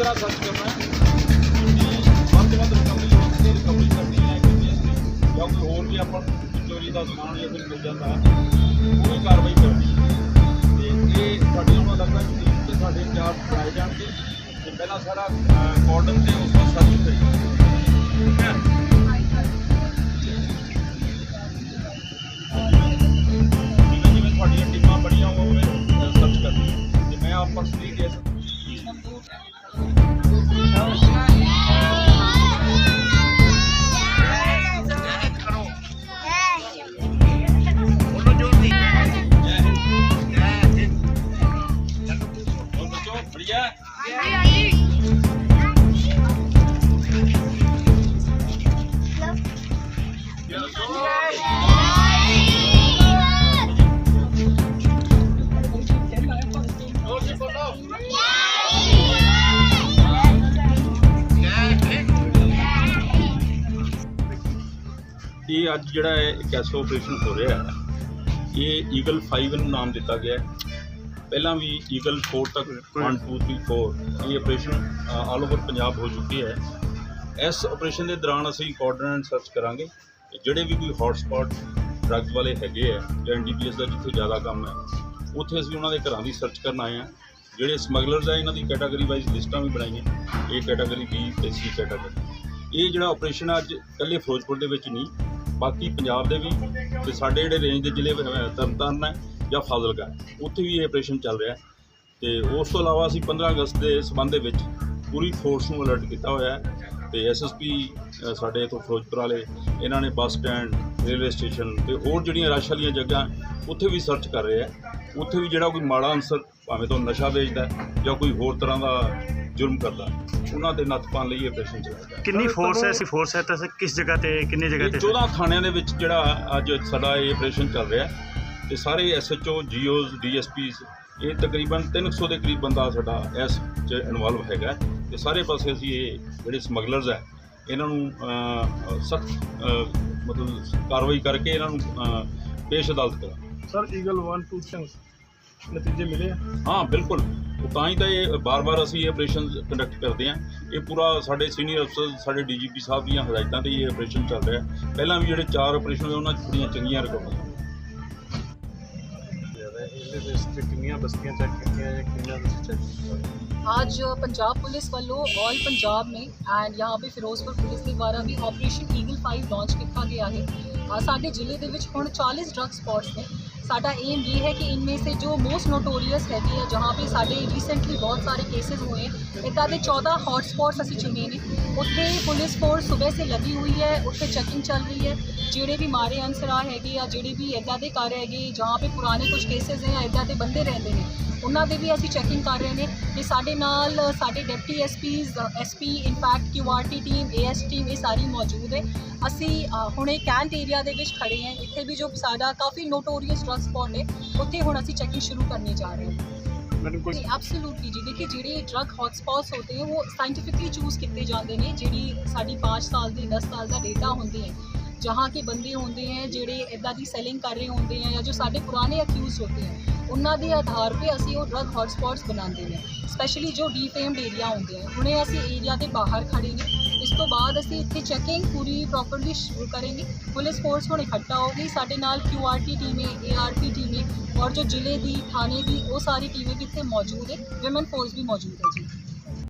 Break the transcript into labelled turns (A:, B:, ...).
A: ਦੂਸਰਾ ਸੱਚ ਕਰਨਾ ਹੈ। ਵੱਧ ਵੱਧ ਰਿਕਵਰੀ ਵਾਸਤੇ ਰਿਕਵਰੀ ਕਰਨੀ ਹੈ ਕਿ ਜਿਸ ਦੀ ਜਾਂ ਕੋਈ ਹੋਰ ਵੀ ਆਪਾਂ ਚੋਰੀ ਦਾ ਸਮਾਨ ਜਾਂ ਕੁਝ ਮਿਲ ਜਾਂਦਾ ਉਹ ਵੀ ਕਾਰਵਾਈ ਕਰਨੀ ਹੈ। ਤੇ ਇਹ ਸਾਡੇ ਨੂੰ ਲੱਗਦਾ ਕਿ ਟੀਮ ਤੇ ਸਾਡੇ ਚਾਰ ਪਾਏ ਜਾਣਗੇ। ਤੇ ਪਹਿਲਾਂ ਸਾਰਾ ਕਾਰਡਨ ਤੇ ਉਸ ਤੋਂ ਸੱਚ ਤੇ ਠੀਕ
B: ਹੈ?
A: ਇਹ ਅੱਜ ਜਿਹੜਾ ਹੈ ਇੱਕ ਐਸਾ ਆਪਰੇਸ਼ਨ ਹੋ ਰਿਹਾ ਹੈ, ਇਹ ਈਗਲ 5 ਨੂੰ ਨਾਮ ਦਿੱਤਾ ਗਿਆ ਹੈ। ਪਹਿਲਾਂ ਵੀ ਈਗਲ 4 ਤੱਕ 1 2 3 4 ਇਹ ਆਪਰੇਸ਼ਨ ਆਲ ਓਵਰ ਪੰਜਾਬ ਹੋ ਚੁੱਕੀ ਹੈ। ਇਸ ਆਪਰੇਸ਼ਨ ਦੇ ਦੌਰਾਨ ਅਸੀਂ ਕੋਆਰਡੀਨੇਟ ਸਰਚ ਕਰਾਂਗੇ। ਕਿ ਜਿਹੜੇ ਵੀ ਕੋਈ ਹੌਟ ਸਪੌਟ ਡਰੱਗਸ ਵਾਲੇ ਹੈਗੇ ਆ, ਜਾਂ ਐਨਡੀਪੀਐਸ ਦਾ ਜਿੱਥੇ ਜ਼ਿਆਦਾ ਕੰਮ ਹੈ, ਉੱਥੇ ਅਸੀਂ ਉਹਨਾਂ ਦੇ ਘਰਾਂ ਦੀ ਸਰਚ ਕਰਨ ਆਏ ਆ ਜਿਹੜੇ ਸਮਗਲਰਸ ਆ, ਇਹਨਾਂ ਦੀ ਕੈਟਾਗਰੀ ਵਾਈਜ਼ ਲਿਸਟਾਂ ਵੀ ਬਣਾਈਆਂ। ਇਹ ਕੈਟਾਗਰੀ ਬੀ ਤੇ ਸੀ ਕੈਟਾਗਰੀ ਇਹ ਜਿਹੜਾ ਆਪਰੇਸ਼ਨ ਅੱਜ ਇਕੱਲੇ ਫਿਰੋਜ਼ਪੁਰ ਦੇ ਵਿੱਚ ਨਹੀਂ ਬਾਕੀ ਪੰਜਾਬ ਦੇ ਵੀ ਤੇ ਸਾਡੇ ਜਿਹੜੇ ਰੇਂਜ ਦੇ ਜ਼ਿਲ੍ਹੇ ਤਰਨਤਾਰਨ ਹੈ ਜਾਂ ਫਾਜ਼ਿਲਕਾ ਉੱਥੇ ਵੀ ਇਹ ਆਪਰੇਸ਼ਨ ਚੱਲ ਰਿਹਾ ਹੈ। ਤੇ ਉਸ ਤੋਂ ਇਲਾਵਾ ਅਸੀਂ 15 ਅਗਸਤ ਦੇ ਸਬੰਧ ਦੇ ਵਿੱਚ ਪੂਰੀ ਫੋਰਸ ਨੂੰ ਅਲਰਟ ਕੀਤਾ ਹੋਇਆ ਹੈ ਤੇ ਐਸਐਸਪੀ ਸਾਡੇ ਇਥੋਂ ਫਿਰੋਜ਼ਪੁਰ ਵਾਲੇ, ਇਹਨਾਂ ਨੇ ਬੱਸ ਸਟੈਂਡ, ਰੇਲਵੇ ਸਟੇਸ਼ਨ ਤੇ ਹੋਰ ਜਿਹੜੀਆਂ ਰਸ਼ ਵਾਲੀਆਂ ਜਗ੍ਹਾ ਉੱਥੇ ਵੀ ਸਰਚ ਕਰ ਰਹੇ ਆ ਉੱਥੇ ਵੀ ਜਿਹੜਾ ਕੋਈ ਮਾੜਾ ਅਨਸਰ ਭਾਵੇਂ ਤੋਂ ਨਸ਼ਾ ਵੇਚਦਾ ਜਾਂ ਕੋਈ ਹੋਰ ਤਰ੍ਹਾਂ ਦਾ ਜੁਰਮ ਕਰਦਾ ਉਹਨਾਂ ਤੇ ਨੱਥ ਪਾਉਣ ਲਈ ਇਹ ਆਪਰੇਸ਼ਨ ਚਲਾਇਆ ਰਿਹਾ ਕਿੰਨੀ
C: ਫੋਰਸ ਹੈ ਅਸੀਂ ਫੋਰਸ ਹੈ? ਤਾਂ ਅਸੀਂ ਕਿਸ ਜਗ੍ਹਾ ਤੇ ਕਿੰਨੀ ਜਗ੍ਹਾ ਤੇ 14
A: ਥਾਣਿਆਂ ਦੇ ਵਿੱਚ ਜਿਹੜਾ ਅੱਜ ਸਾਡਾ ਇਹ ਆਪਰੇਸ਼ਨ ਚੱਲ ਰਿਹਾ ਹੈ ਤੇ ਸਾਰੇ ਐਸਐਚਓ ਜੀਓਜ਼ ਡੀਐਸਪੀਸ ਇਹ ਤਕਰੀਬਨ 300 ਦੇ ਕਰੀਬ ਬੰਦਾ ਸਾਡਾ ਇਸ ਚ ਇਨਵੋਲਵ ਹੈਗਾ ਤੇ ਸਾਰੇ ਪਾਸੇ ਅਸੀਂ ਇਹ ਜਿਹੜੇ ਸਮਗਲਰਸ ਹੈ ਇਹਨਾਂ ਨੂੰ ਸਖਤ ਮਤਲਬ ਕਾਰਵਾਈ ਕਰਕੇ ਇਹਨਾਂ ਨੂੰ ਪੇਸ਼ ਅਦਾਲਤ ਕਰਾਂ
D: ਸਰ ਈਗਲ 1 2 3 ਨਤੀਜੇ ਮਿਲੇ
A: ਹਾਂ ਬਿਲਕੁਲ। ਤਾਂ ਹੀ ਤਾਂ ਇਹ ਬਾਰ-ਬਾਰ ਅਸੀਂ ਇਹ ਆਪਰੇਸ਼ਨ ਕੰਡਕਟ ਕਰਦੇ ਹਾਂ ਇਹ ਪੂਰਾ ਸਾਡੇ ਸੀਨੀਅਰ ਅਫਸਰ ਸਾਡੇ ਡੀਜੀਪੀ ਸਾਹਿਬ ਦੀਆਂ ਹਦਾਇਤਾਂ ਤੇ ਹੀ ਇਹ ਆਪਰੇਸ਼ਨ ਚੱਲ ਰਿਹਾ ਹੈ। ਪਹਿਲਾਂ ਵੀ ਜਿਹੜੇ ਚਾਰ ਆਪਰੇਸ਼ਨ ਹੋਏ ਉਹਨਾਂ 'ਚ ਬੜੀਆਂ ਚੰਗੀਆਂ ਰਿਕਾਰਡਾਂ
E: ਜ਼ਿਆਦਾ ਇਹਦੇ ਵਿੱਚ ਤੇ ਕਿੰਨੀਆਂ ਬਸਤੀਆਂ ਚੈੱਕ ਕੀਤੀਆਂ ਜਾਂ ਕਿੰਨਾ ਤੁਸੀਂ ਚੈੱਕ ਕੀਤਾ
B: आज पंजाब पुलिस वालों ऑल पंजाब में एंड यहाँ पे ਫਿਰੋਜ਼ਪੁਰ ਪੁਲਿਸ ਦੇ ਦੁਆਰਾ ਵੀ ਆਪਰੇਸ਼ਨ ਈਗਲ 5 ਲਾਂਚ ਕੀਤਾ ਗਿਆ ਹੈ ਅ, ਸਾਡੇ ਜ਼ਿਲ੍ਹੇ ਦੇ ਵਿੱਚ ਹੁਣ 40 ਡਰੱਗ ਸਪੌਟਸ ਨੇ ਸਾਡਾ ਏਮ ਇਹ ਹੈ ਕਿ ਇਨਮੇ ਸੇ ਜੋ ਮੋਸਟ ਨੋਟੋਰੀਅਸ ਹੈਗੇ ਆ, ਜਹਾਂ ਪੇ ਸਾਡੇ ਰੀਸੈਂਟਲੀ ਬਹੁਤ ਸਾਰੇ ਕੇਸਿਸ ਹੋਏ ਹੈ ਇਦਾਂ ਦੇ 14 ਹੌਟ ਸਪੌਟਸ ਅਸੀਂ ਚੁਣੇ ਨੇ। ਉੱਥੇ ਪੁਲਿਸ ਫੋਰਸ ਸਵੇਰ ਸੇ ਲੱਗੀ ਹੋਈ ਹੈ, ਉੱਥੇ ਚੈਕਿੰਗ ਚੱਲ ਰਹੀ ਹੈ। ਜਿਹੜੇ ਵੀ ਮਾਰੇ ਅਨਸਰਾ ਹੈਗੇ ਆ, ਜਿਹੜੇ ਵੀ ਇਦਾਂ ਦੇ ਕਰ ਹੈਗੇ, ਜਹਾਂ ਵੀ ਪੁਰਾਣੇ ਕੁਝ ਕੇਸਿਸ ਹੈ ਇਦਾਂ ਦੇ ਬੰਦੇ ਰਹਿੰਦੇ ਨੇ, ਉਹਨਾਂ ਦੇ ਵੀ ਅਸੀਂ ਚੈਕਿੰਗ ਕਰ ਰਹੇ ਨੇ। ਕਿ ਸਾਡੇ ਨਾਲ ਸਾਡੇ deputy SPs SP in fact QRT team AS team ਇਹ ਸਾਰੀ ਮੌਜੂਦ ਹੈ। ਅਸੀਂ ਹੁਣੇ ਕੈਂਟ ਏਰੀਆ ਦੇ ਵਿੱਚ ਖੜੇ ਹਾਂ। ਇੱਥੇ ਵੀ ਜੋ ਸਾਡਾ ਕਾਫੀ ਨੋਟੋਰੀਅਸ ਡਰਗ ਸਪੌਟ ਨੇ ਉੱਥੇ ਹੁਣ ਅਸੀਂ ਚੈਕਿੰਗ ਸ਼ੁਰੂ ਕਰਨੇ ਜਾ ਰਹੇ ਹਾਂ।
E: ਮੈਨੂੰ ਕੋਈ
B: ਐਬਸੋਲੂਟਲੀ ਜੀ ਦੇਖिए ਜਿਹੜੇ ਡਰੱਗ ਹੌਟਸਪੌਟਸ ਹੁੰਦੇ ਹੈ ਉਹ ਸਾਇੰਟੀਫਿਕਲੀ ਚੂਜ਼ ਕੀਤੇ ਜਾਂਦੇ ਨੇ ਜਿਹੜੀ ਸਾਡੀ 5 ਸਾਲ ਦੀ 10 ਸਾਲ ਦਾ ਡੇਟਾ ਹੁੰਦੀ ਹੈ ਜਹਾਂ ਕੇ ਬੰਦੇ ਹੁੰਦੇ ਹੈ ਜਿਹੜੇ ਇਦਾਂ ਦੀ ਸੈਲਿੰਗ ਕਰ ਰਹੇ ਹੁੰਦੇ ਹੈ ਜਾਂ ਜੋ ਸਾਡੇ ਪੁਰਾਣੇ ਅਕਿਊਜ਼ ਹੁੰਦੇ ਹੈ ਉਹਨਾਂ ਦੇ ਆਧਾਰ ਤੇ ਅਸੀਂ ਉਹ ਡਰੱਗ ਹੌਟਸਪੌਟਸ ਬਣਾਉਂਦੇ ਨੇ। ਸਪੈਸ਼ਲੀ ਜੋ ਡੀਫੇਮਡ ਏਰੀਆ ਹੁੰਦੇ ਹੈ ਹੁਣੇ ਅਸੀਂ ਏਰੀਆ ਦੇ ਬਾਹਰ ਖੜੇ ਨੇ। ਉਸ ਤੋਂ ਬਾਅਦ ਅਸੀਂ ਇੱਥੇ ਚੈਕਿੰਗ ਪੂਰੀ ਪ੍ਰੋਪਰਲੀ ਸ਼ੁਰੂ ਕਰਾਂਗੇ। ਪੁਲਿਸ ਫੋਰਸ ਹੁਣ ਇਕੱਠਾ ਹੋ ਗਈ ਸਾਡੇ ਨਾਲ ਕਿਊਆਰਟੀ ਟੀਮ ਹੈ ਏਆਰਪੀ ਟੀਮ ਹੈ ਔਰ ਜੋ ਜ਼ਿਲ੍ਹੇ ਦੀ, ਥਾਣੇ ਦੀ ਉਹ ਸਾਰੀ ਟੀਮੇਂ ਵੀ ਇੱਥੇ ਮੌਜੂਦ ਹੈ ਵਿਮਨ ਫੋਰਸ ਵੀ ਮੌਜੂਦ ਹੈ ਜੀ।